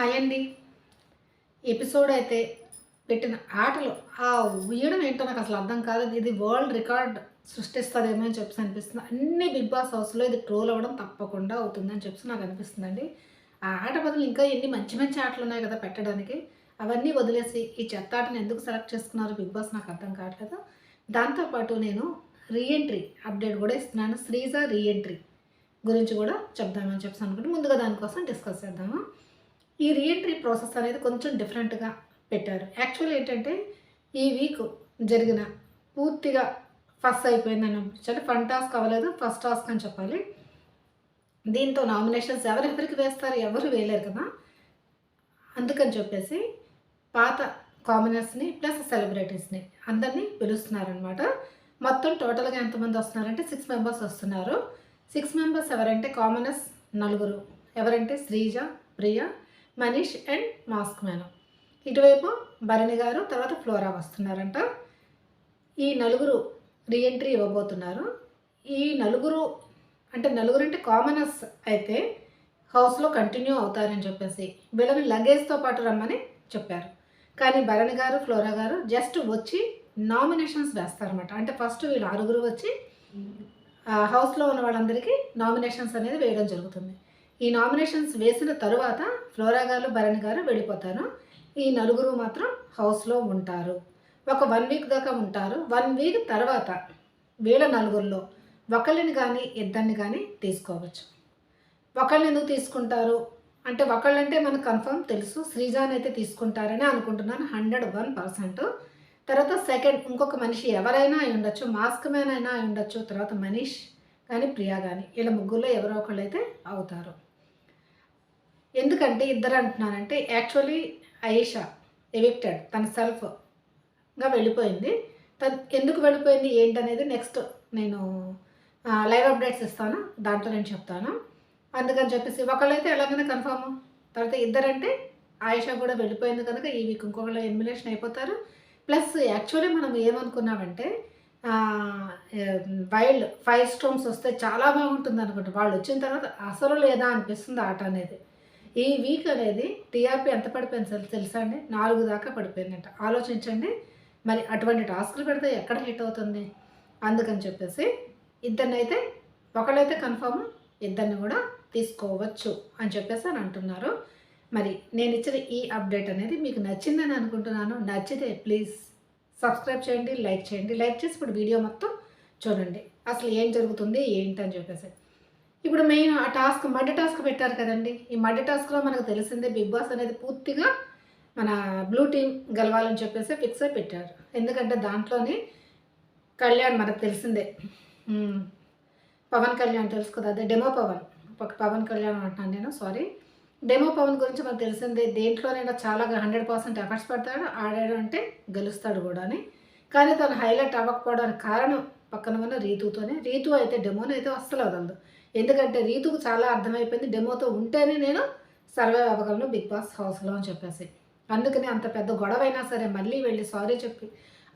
Hi అండి. Episode అయితే పెట్టిన ఆటలు ఆ ఉయ్యడం ఏంటో నాకు అసలు అర్థం కాదు. ఇది వరల్డ్ రికార్డ్ సృష్టిస్తుందేమో అని చెప్పి అనిపిస్తుంది. అన్ని బిగ్ బాస్ హౌస్లో ఇది ట్రోల్ అవ్వడం తప్పకుండా అవుతుందని చెప్పి నాకు అనిపిస్తుందండి. ఆ ఆట బదులు ఇంకా ఎన్ని మంచి మంచి ఆటలు ఉన్నాయి కదా పెట్టడానికి. అవన్నీ వదిలేసి ఈ చెత్త ఆటను ఎందుకు సెలెక్ట్ చేసుకున్నారు బిగ్ బాస్ నాకు అర్థం కావట్లేదు. దాంతోపాటు నేను రీఎంట్రీ అప్డేట్ కూడా ఇస్తున్నాను. శ్రీజ రీఎంట్రీ గురించి కూడా చెప్దామని చెప్పి అనుకుంటే ముందుగా దానికోసం డిస్కస్ చేద్దాము? ఈ రీఎంట్రీ ప్రాసెస్ అనేది కొంచెం డిఫరెంట్గా పెట్టారు. యాక్చువల్ ఏంటంటే ఈ వీక్ జరిగిన పూర్తిగా ఫస్ట్ అయిపోయిందని అనిపించాలి. ఫన్ టాస్క్ అవ్వలేదు ఫస్ట్ టాస్క్ అని చెప్పాలి. దీంతో నామినేషన్స్ ఎవరెవరికి వేస్తారు ఎవరు వేయలేరు కదా? అందుకని చెప్పేసి పాత కామనర్స్ని ప్లస్ సెలబ్రిటీస్ని అందరినీ పిలుస్తున్నారనమాట మొత్తం టోటల్గా ఎంతమంది వస్తున్నారంటే సిక్స్ మెంబర్స్ వస్తున్నారు. సిక్స్ మెంబర్స్ ఎవరంటే కామనర్స్ నలుగురు. ఎవరంటే Srija Priya Manish and mask man ఇటువైపు భరణి గారు తర్వాత ఫ్లోరా వస్తున్నారంట. ఈ నలుగురు రీఎంట్రీ ఇవ్వబోతున్నారు. ఈ నలుగురు అంటే నలుగురు అంటే కామనర్స్ అయితే హౌస్లో కంటిన్యూ అవుతారని చెప్పేసి వీళ్ళని లగేజ్తో పాటు రమ్మని చెప్పారు. కానీ భరణి గారు ఫ్లోరా గారు జస్ట్ వచ్చి నామినేషన్స్ వేస్తారన్నమాట. అంటే ఫస్ట్ వీళ్ళు ఆరుగురు వచ్చి హౌస్లో ఉన్న వాళ్ళందరికీ నామినేషన్స్ అనేది వేయడం జరుగుతుంది. ఈ నామినేషన్స్ వేసిన తరువాత ఫ్లోరా గారు భరణి గారు వెళ్ళిపోతారు. ఈ నలుగురు మాత్రం హౌస్లో ఉంటారు. ఒక వన్ వీక్ దాకా ఉంటారు. వన్ వీక్ తర్వాత వీళ్ళ నలుగురిలో ఒకళ్ళని కానీ ఇద్దరిని కానీ తీసుకోవచ్చు. ఒకళ్ళని ఎందుకు తీసుకుంటారు? అంటే ఒకళ్ళంటే మనకు కన్ఫర్మ్ తెలుసు. శ్రీజాన్ అయితే తీసుకుంటారని అనుకుంటున్నాను. హండ్రెడ్ వన్ పర్సెంట్ తర్వాత సెకండ్ ఇంకొక మనిషి ఎవరైనా అయి ఉండొచ్చు. మాస్క్ మ్యాన్ అయినా అయి ఉండొచ్చు. తర్వాత మనీష్ కానీ ప్రియా కానీ వీళ్ళ ముగ్గురులో ఎవరో ఒకళ్ళు అయితే అవుతారు. ఎందుకంటే ఇద్దరు అంటున్నానంటే యాక్చువల్లీ ఐషా ఎవిక్టెడ్ తన సెల్ఫ్గా వెళ్ళిపోయింది. తను ఎందుకు వెళ్ళిపోయింది ఏంటనేది నెక్స్ట్ నేను లైవ్ అప్డేట్స్ ఇస్తాను. దాంట్లో నేను చెప్తాను. అందుకని చెప్పేసి ఒకళ్ళైతే ఎలాగైనా కన్ఫామ్ తర్వాత ఇద్దరంటే ఆయిషా కూడా వెళ్ళిపోయింది కనుక ఈ వీక్ ఇంకొకళ్ళు ఎలిమినేషన్ అయిపోతారు. ప్లస్ యాక్చువల్లీ మనం ఏమనుకున్నామంటే వైల్డ్ ఫైవ్ స్టోన్స్ వస్తే చాలా బాగుంటుంది అనుకుంటా వాళ్ళు వచ్చిన తర్వాత అసలు లేదా అనిపిస్తుంది ఆట అనేది. ఈ వీక్ అనేది టీఆర్పీ ఎంత పడిపోయింది తెలుసా అండి? నాలుగు దాకా పడిపోయిందంట. ఆలోచించండి. మరి అటువంటి టాస్క్లు పెడితే ఎక్కడ హిట్ అవుతుంది? అందుకని చెప్పేసి ఇద్దరిని అయితే ఒకళ్ళైతే కన్ఫర్మ్ ఇద్దరిని కూడా తీసుకోవచ్చు అని చెప్పేసి అని అంటున్నారు. మరి నేను ఇచ్చిన ఈ అప్డేట్ అనేది మీకు నచ్చిందని అనుకుంటున్నాను. నచ్చితే ప్లీజ్ సబ్స్క్రైబ్ చేయండి లైక్ చేయండి. లైక్ చేసి ఇప్పుడు వీడియో మొత్తం చూడండి. అసలు ఏం జరుగుతుంది ఏంటి అని చెప్పేసి. ఇప్పుడు మెయిన్ ఆ టాస్క్ మడ్డ టాస్క్ పెట్టారు కదండి. ఈ మడ్డ టాస్క్లో మనకు తెలిసిందే బిగ్ బాస్ అనేది పూర్తిగా మన బ్లూ టీమ్ గెలవాలని చెప్పేసి ఫిక్స్ అయి పెట్టారు. ఎందుకంటే దాంట్లోని కళ్యాణ్ మనకు తెలిసిందే. పవన్ కళ్యాణ్ తెలుసు కదా అదే డెమో పవన్. ఒక పవన్ కళ్యాణ్ అంటున్నాను నేను సారీ డెమో పవన్ గురించి మనకు తెలిసిందే దేంట్లోనైనా చాలా హండ్రెడ్ పర్సెంట్ ఎఫర్ట్స్ పెడతాడు ఆడాడు అంటే గెలుస్తాడు కూడా అని. కానీ తను హైలైట్ అవ్వకపోవడానికి కారణం పక్కన ఉన్న రీతుతోనే. రీతు అయితే డెమోని అయితే అస్సలు వదలదు. ఎందుకంటే రీతుకు చాలా అర్థమైపోయింది. డెమోతో ఉంటేనే నేను సర్వే అవ్వగలను బిగ్ బాస్ హౌస్లో అని చెప్పేసి. అందుకని అంత పెద్ద గొడవ అయినా సరే మళ్ళీ వెళ్ళి సారీ చెప్పి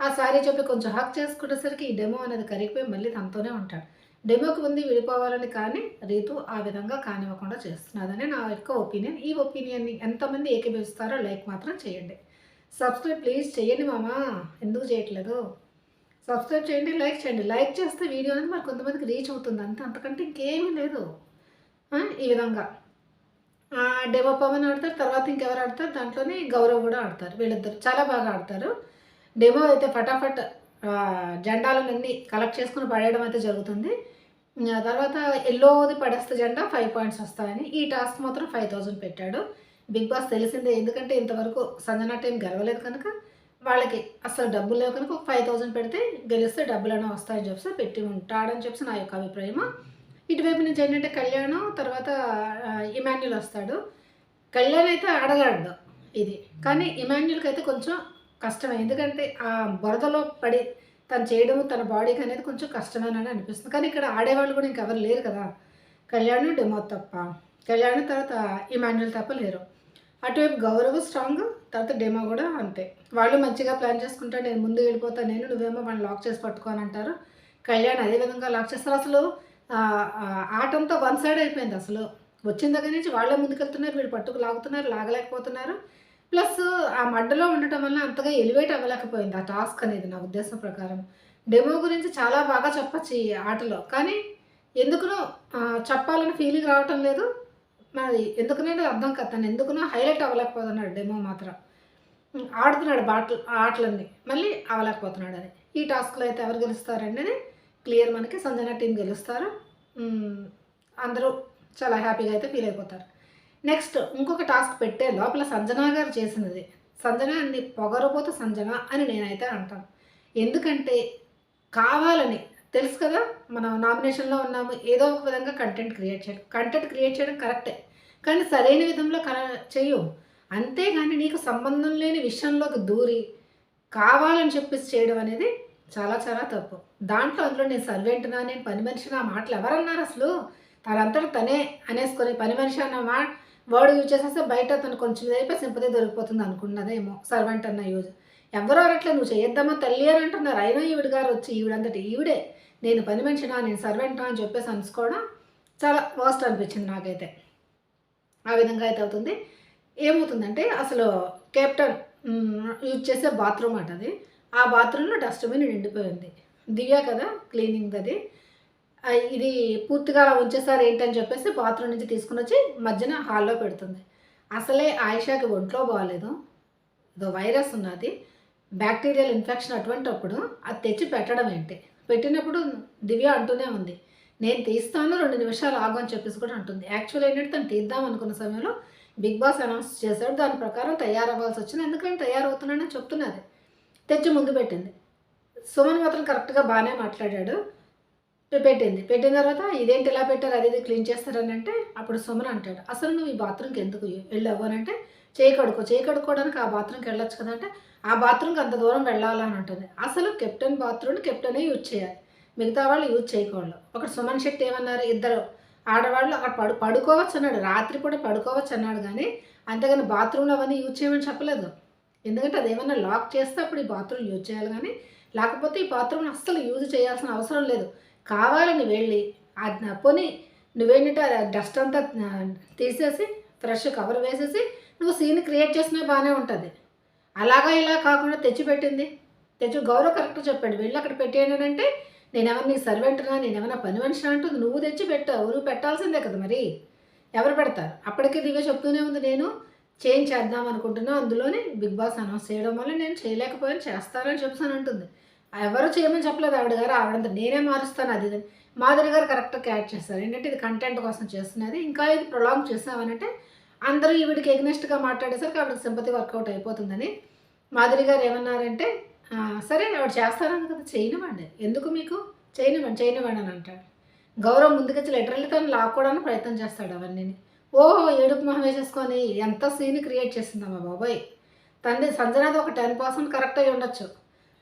ఆ సారీ చెప్పి కొంచెం హక్ చేసుకునేసరికి ఈ డెమో అనేది కరిగిపోయి మళ్ళీ తనతోనే ఉంటాడు. డెమోకి ఉంది విడిపోవాలని కానీ రీతు ఆ విధంగా కానివ్వకుండా చేస్తున్నదని నా యొక్క ఒపీనియన్. ఈ ఒపీనియన్ని ఎంతమంది ఏకీభవిస్తారో లైక్ మాత్రం చేయండి. సబ్స్క్రైబ్ ప్లీజ్ చేయండి మామ. ఎందుకు చేయట్లేదు? సబ్స్క్రైబ్ చేయండి లైక్ చేయండి. లైక్ చేస్తే వీడియో అనేది మరి కొంతమందికి రీచ్ అవుతుంది. అంతే అంతకంటే ఇంకేమీ లేదు. ఈ విధంగా. డెమో పవన్ ఆడతారు తర్వాత ఇంకెవరు ఆడతారు? దాంట్లోనే గౌరవ్ కూడా ఆడతారు. వీళ్ళిద్దరు చాలా బాగా ఆడతారు. డెమో అయితే ఫటాఫట్ జెండాలన్నీ కలెక్ట్ చేసుకుని పడేయడం అయితే జరుగుతుంది. ఆ తర్వాత ఎల్లోది పడేస్తే జెండా ఫైవ్ పాయింట్స్ వస్తాయని. ఈ టాస్క్ మాత్రం ఫైవ్ థౌజండ్ పెట్టాడు. బిగ్ బాస్ తెలిసిందే ఎందుకంటే ఇంతవరకు సంజనా టైం గెలవలేదు కనుక వాళ్ళకి అసలు డబ్బులు లేవు కనుక ఒక ఫైవ్ థౌజండ్ పెడితే గెలిస్తే డబ్బులైనా వస్తాయని చెప్పి పెట్టి ఉంటాడని చెప్పి నా యొక్క అభిప్రాయం ఇటువైపు నుంచి ఏంటంటే కళ్యాణం తర్వాత ఇమాన్యుల్ వస్తాడు. కళ్యాణ్ అయితే అడగాడు ఇది. కానీ ఇమాన్యుల్కి అయితే కొంచెం కష్టమే. ఎందుకంటే ఆ బురదలో పడి తను చేయడం తన బాడీకి అనేది కొంచెం కష్టమేనని అనిపిస్తుంది. కానీ ఇక్కడ ఆడేవాళ్ళు కూడా ఇంకెవరు లేరు కదా. కళ్యాణ్ డెమో తప్ప. కళ్యాణ్ తర్వాత ఇమాన్యుల్ తప్ప లేరు. అటువైపు గౌరవ్ స్ట్రాంగ్ తర్వాత డెమో కూడా అంతే. వాళ్ళు మంచిగా ప్లాన్ చేసుకుంటారు నేను ముందు వెళ్ళిపోతా నేను నువ్వేమో వాళ్ళని లాక్ చేసి పట్టుకోని అంటారు. కళ్యాణ్ అదే విధంగా లాక్ చేస్తారు. అసలు ఆటంతా వన్ సైడ్ అయిపోయింది అసలు. వచ్చిన దగ్గర నుంచి వాళ్ళే ముందుకెళ్తున్నారు వీళ్ళు పట్టుకు లాగుతున్నారు లాగలేకపోతున్నారు. ప్లస్ ఆ మడ్డలో ఉండటం వల్ల అంతగా ఎలివేట్ అవ్వలేకపోయింది ఆ టాస్క్ అనేది నా ఉద్దేశం ప్రకారం. డెమో గురించి చాలా బాగా చెప్పచ్చు ఈ ఆటలో. కానీ ఎందుకునో చెప్పాలని ఫీలింగ్ రావటం లేదు. మరి ఎందుకనేది అర్థం కాదు. తను ఎందుకునో హైలైట్ అవ్వలేకపోతున్నాడు డెమో మాత్రం. ఆడుతున్నాడు బాటలు ఆటలన్నీ. మళ్ళీ అవ్వలేకపోతున్నాడు అని ఈ టాస్క్లో అయితే ఎవరు గెలుస్తారండి అని క్లియర్ మనకి సంజన టీం గెలుస్తారు. అందరూ చాలా హ్యాపీగా అయితే ఫీల్ అయిపోతారు. నెక్స్ట్ ఇంకొక టాస్క్ పెట్టే లోపల సంజన గారు చేసినది. సంజన అన్ని పొగరపోతే సంజన అని నేనైతే అంటాను. ఎందుకంటే కావాలని తెలుసు కదా మనం నామినేషన్లో ఉన్నాము ఏదో ఒక విధంగా కంటెంట్ క్రియేట్ చేయడం. కంటెంట్ క్రియేట్ చేయడం కరెక్టే కానీ సరైన విధంలో కర చేయు అంతేగాని నీకు సంబంధం లేని విషయంలోకి దూరి కావాలని చెప్పేసి చేయడం అనేది చాలా చాలా తప్పు. దాంట్లో అందులో నేను సర్వెంట్నా నేను పని మనిషినా మాటలు ఎవరన్నారు అసలు? తనంతట తనే అనేసుకొని పని మనిషి అన్న మా వర్డ్ యూజ్ చేసేస్తే బయట తను కొంచెం అయిపోయి సింపతి దొరికిపోతుంది అనుకున్నదేమో సర్వెంట్ అన్న యూజ్. ఎవరో అట్లా నువ్వు చేయొద్దామా తల్లి అని అంటున్నారు. అయినా ఈవిడ గారు వచ్చి ఈవిడంతటి ఈవిడే. నేను పని మనిషినా నేను సర్వెంటా అని చెప్పేసి అనుకోవడం చాలా వాస్ట్ అనిపించింది నాకైతే. ఆ విధంగా అయితే అవుతుంది. ఏమవుతుందంటే అసలు కెప్టెన్ యూజ్ చేసే బాత్రూమ్ అట అది. ఆ బాత్రూంలో డస్ట్బిన్ నిండిపోయింది. దివ్య కదా క్లీనింగ్ అది. ఇది పూర్తిగా అలా ఉంచేసారు ఏంటని చెప్పేసి బాత్రూమ్ నుంచి తీసుకుని వచ్చి మధ్యన హాల్లో పెడుతుంది. అసలే ఆయిషాకి ఒంట్లో బాగాలేదు ఏదో వైరస్ ఉన్నది. బ్యాక్టీరియల్ ఇన్ఫెక్షన్ అటువంటప్పుడు అది తెచ్చి పెట్టడం ఏంటి? పెట్టినప్పుడు దివ్య అంటూనే ఉంది నేను తీస్తాను రెండు నిమిషాలు ఆగు అని చెప్పేసి కూడా అంటుంది. యాక్చువల్ ఏంటంటే తను తీద్దాం అనుకున్న సమయంలో బిగ్ బాస్ అనౌన్స్ చేశాడు. దాని ప్రకారం తయారవ్వాల్సి వచ్చింది. ఎందుకంటే తయారవుతున్నానని చెప్తున్నది తెచ్చి ముందు పెట్టింది. సుమన్ మాత్రం కరెక్ట్గా బాగానే మాట్లాడాడు. పెట్టింది. పెట్టిన తర్వాత ఇదేంటి ఇలా పెట్టారు? అది ఇది క్లీన్ చేస్తారని అంటే అప్పుడు సుమన్ అంటాడు అసలు నువ్వు ఈ బాత్రూమ్కి ఎందుకు వెళ్ళావు? అని అంటే చేయి కడుకో చేయి కడుక్కోవడానికి ఆ బాత్రూమ్కి వెళ్ళొచ్చు కదంటే ఆ బాత్రూమ్కి అంత దూరం వెళ్ళాలని ఉంటుంది. అసలు కెప్టెన్ బాత్రూమ్ని కెప్టెనే యూజ్ చేయాలి. మిగతా వాళ్ళు యూజ్ చేయకూడదు. ఒకటి సుమన్ శెట్టి ఏమన్నారు? ఇద్దరు ఆడవాళ్ళు అక్కడ పడు పడుకోవచ్చు అన్నాడు. రాత్రి పూట పడుకోవచ్చు అన్నాడు కానీ అంతేగాని బాత్రూంలో అవన్నీ యూజ్ చేయమని చెప్పలేదు. ఎందుకంటే అది ఏమన్నా లాక్ చేస్తే అప్పుడు ఈ బాత్రూమ్ యూజ్ చేయాలి కానీ లేకపోతే ఈ బాత్రూమ్ని అస్సలు యూజ్ చేయాల్సిన అవసరం లేదు. కావాలని వెళ్ళి అది పోనీ నువ్వేంటంటే డస్ట్ అంతా తీసేసి ఫ్రెష్ కవర్ వేసేసి నువ్వు సీన్ క్రియేట్ చేసినా బాగానే ఉంటుంది. అలాగా ఇలా కాకుండా తెచ్చిపెట్టింది. తెచ్చి గౌరవ్ కరెక్ట్ చెప్పాడు వెళ్ళి అక్కడ పెట్టేయండి అంటే నేనేమన్నా నీ సర్వెంట్నా నేనేమన్నా పని మనిషినా అంటుంది. నువ్వు తెచ్చి పెట్టావు నువ్వు పెట్టాల్సిందే కదా మరి. ఎవరు పెడతారు? అప్పటికే దివ్య చెప్తూనే ఉంది నేను చేంజ్ చేద్దాం అనుకుంటున్నా అందులోనే బిగ్ బాస్ అనౌన్స్ చేయడం వల్ల నేను చేయలేకపోయాను చేస్తానని చెప్తాను అంటుంది. ఎవరు చేయమని చెప్పలేదు ఆవిడ గారు ఆవిడంతా నేనే మారుస్తాను అది మాధురి గారు కరెక్ట్గా క్యాచ్ చేస్తారు. ఏంటంటే ఇది కంటెంట్ కోసం చేస్తున్నది ఇంకా ఇది ప్రొలాంగ్ చేసామనంటే అందరూ ఈవిడికి ఎగ్నెస్ట్గా మాట్లాడేసరికి ఆవిడకి సింపతి వర్కౌట్ అయిపోతుందని మాధురి గారు ఏమన్నారంటే సరే ఆవిడ చేస్తారని కదా చేయనివ్వండి. ఎందుకు మీకు? చేయనివ్వండి చేయనివ్వండి అని అంటాడు. గౌరవ్ ముందుకొచ్చి లెటర్లు తను లాక్కోవడానికి ప్రయత్నం చేస్తాడు అవన్నీ ఓహో ఏడుపు మొహం వేసేసుకొని ఎంత సీన్ క్రియేట్ చేసిందమ్మా బాబాయ్. తండ్రి సంజనాది ఒక టెన్ పర్సెంట్ కరెక్ట్ అయి ఉండొచ్చు.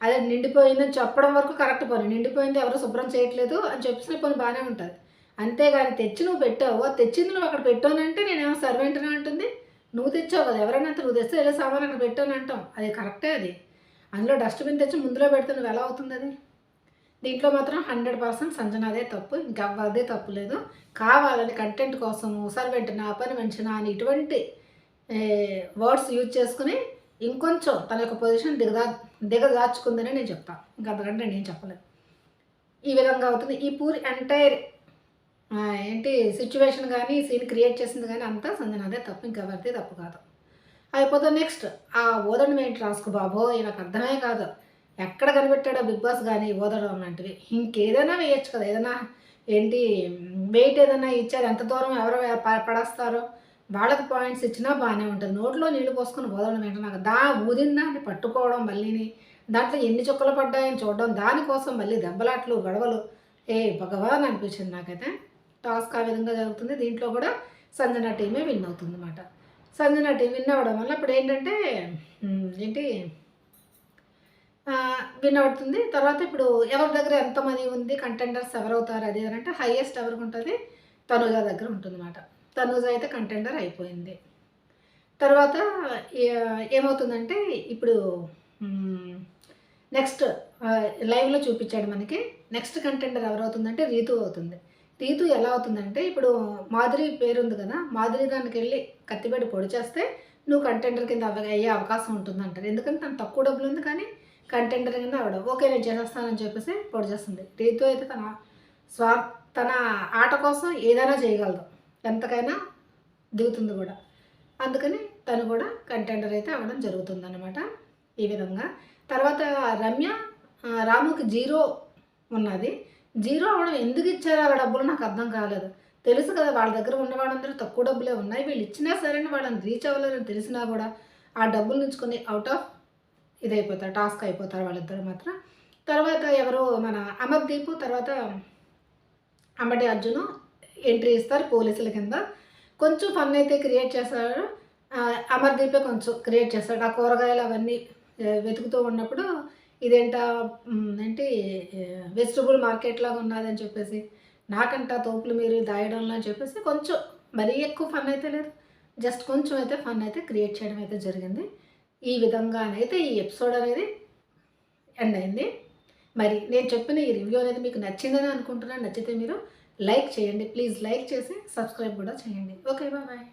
అదే నిండిపోయిందని చెప్పడం వరకు కరెక్ట్ పని. నిండిపోయింది ఎవరు శుభ్రం చేయట్లేదు అని చెప్పేసిన పని బాగానే ఉంటుంది అంతేగాని తెచ్చి నువ్వు పెట్టావు. తెచ్చింది నువ్వు అక్కడ పెట్టానంటే నేనేమో సర్వెంట్నా ఉంటుంది. నువ్వు తెచ్చావు కదా ఎవరైనా అంతే నువ్వు తెస్తే వెళ్ళే సామాన్ అక్కడ పెట్టాను అంటాం. అది కరెక్టే అది. అందులో డస్ట్బిన్ తెచ్చి ముందులో పెడితే నువ్వు ఎలా అవుతుంది అది? దీంట్లో మాత్రం హండ్రెడ్ పర్సెంట్ సంజనాదే తప్పు. ఇంకా అదే తప్పు లేదు. కావాలని కంటెంట్ కోసము సర్వెంట్ నా పని మనిషినా అని ఇటువంటి వర్డ్స్ యూజ్ చేసుకుని ఇంకొంచెం తన యొక్క పొజిషన్ దిగదా దిగదాచుకుందని నేను చెప్తాను ఇంకా అంతకంటే నేను చెప్పలేదు. ఈ విధంగా అవుతుంది. ఈ పూరి ఎంటైర్ ఏంటి సిచ్యువేషన్ కానీ సీన్ క్రియేట్ చేసింది కానీ అంతా సంజనాదే తప్పు ఇంకెవరిది తప్పు కాదు. అయిపోతే నెక్స్ట్ ఆ ఓదడం ఏంటి రాసుకో బాబో? నాకు అర్థమే కాదు. ఎక్కడ కనిపెట్టాడో బిగ్ బాస్ కానీ ఓదడం లాంటివి. ఇంకేదైనా వేయచ్చు కదా ఏదైనా ఏంటి వెయిట్ ఏదైనా ఇచ్చారు ఎంత దూరం ఎవరు పడేస్తారో? వాళ్ళకి పాయింట్స్ ఇచ్చినా బాగానే ఉంటుంది. నోట్లో నీళ్ళు పోసుకొని ఓదడం ఏంటో నాకు దా ఊదిందా? అని పట్టుకోవడం మళ్ళీని. దాంట్లో ఎన్ని చుక్కలు పడ్డాయని చూడడం దానికోసం మళ్ళీ దెబ్బలాట్లు గొడవలు. ఏ భగవాన్ అనిపించింది నాకైతే. టాస్క్ ఆ విధంగా జరుగుతుంది. దీంట్లో కూడా సంజన టీమే విన్ అవుతుంది అనమాట సంజన టీం విన్ అవ్వడం వల్ల ఇప్పుడు ఏంటంటే ఏంటి? విన్ అవుతుంది. తర్వాత ఇప్పుడు ఎవరి దగ్గర ఎంత మనీ ఉంది కంటెండర్స్ ఎవరవుతారు అది అని అంటే హైయెస్ట్ ఎవరికి ఉంటుంది? తనుజ దగ్గర ఉంటుంది అనమాట తనుజ అయితే కంటెండర్ అయిపోయింది. తర్వాత ఏమవుతుందంటే ఇప్పుడు నెక్స్ట్ లైవ్లో చూపించాడు మనకి. నెక్స్ట్ కంటెండర్ ఎవరవుతుందంటే రీతు అవుతుంది. రీతు ఎలా అవుతుందంటే ఇప్పుడు మాధురి పేరు ఉంది కదా మాధురి దానికి వెళ్ళి కత్తిపెట్టి పొడి చేస్తే నువ్వు కంటెండర్ కింద అయ్యే అవకాశం ఉంటుంది అంటారు ఎందుకంటే తను తక్కువ డబ్బులు ఉంది కానీ కంటెండర్ కింద అవడం ఓకే నేను చేసేస్తానని చెప్పేసి పొడి చేస్తుంది. రీతు అయితే తన స్వా తన ఆట కోసం ఏదైనా చేయగలదు. ఎంతకైనా దిగుతుంది కూడా. అందుకని తను కూడా కంటెండర్ అయితే అవ్వడం జరుగుతుంది అనమాట ఈ విధంగా. తర్వాత రమ్య రాముకి జీరో ఉన్నది. జీరో అవడం ఎందుకు ఇచ్చారో? ఆ డబ్బులు నాకు అర్థం కాలేదు. తెలుసు కదా వాళ్ళ దగ్గర ఉన్న వాళ్ళందరూ తక్కువ డబ్బులే ఉన్నాయి. వీళ్ళు ఇచ్చినా సరే వాళ్ళని రీచ్ అవ్వలేరని తెలిసినా కూడా ఆ డబ్బులు నుంచుకొని అవుట్ ఆఫ్ ఇదైపోతారు టాస్క్ అయిపోతారు వాళ్ళిద్దరు మాత్రం. తర్వాత ఎవరు మన అమర్దీప్ తర్వాత అంబటి అర్జును ఎంట్రీ ఇస్తారు పోలీసుల కింద. కొంచెం ఫన్ అయితే క్రియేట్ చేస్తారు. అమర్దీపే కొంచెం క్రియేట్ చేస్తాడు. ఆ కూరగాయలు అవన్నీ వెతుకుతూ ఉన్నప్పుడు ఇదేంట ఏంటి వెజిటబుల్ మార్కెట్ లాగా ఉన్నదని చెప్పేసి నాకంట తోపులు మీరు దాయడంలో అని చెప్పేసి కొంచెం మరీ ఎక్కువ ఫన్ అయితే లేదు. జస్ట్ కొంచెం అయితే ఫన్ అయితే క్రియేట్ చేయడం అయితే జరిగింది. ఈ విధంగా అయితే ఈ ఎపిసోడ్ అనేది ఎండ్ అయింది. మరి నేను చెప్పిన ఈ రివ్యూ అనేది మీకు నచ్చిందని అనుకుంటున్నాను. నచ్చితే మీరు లైక్ చేయండి. ప్లీజ్ లైక్ చేసి సబ్స్క్రైబ్ కూడా చేయండి. Okay bye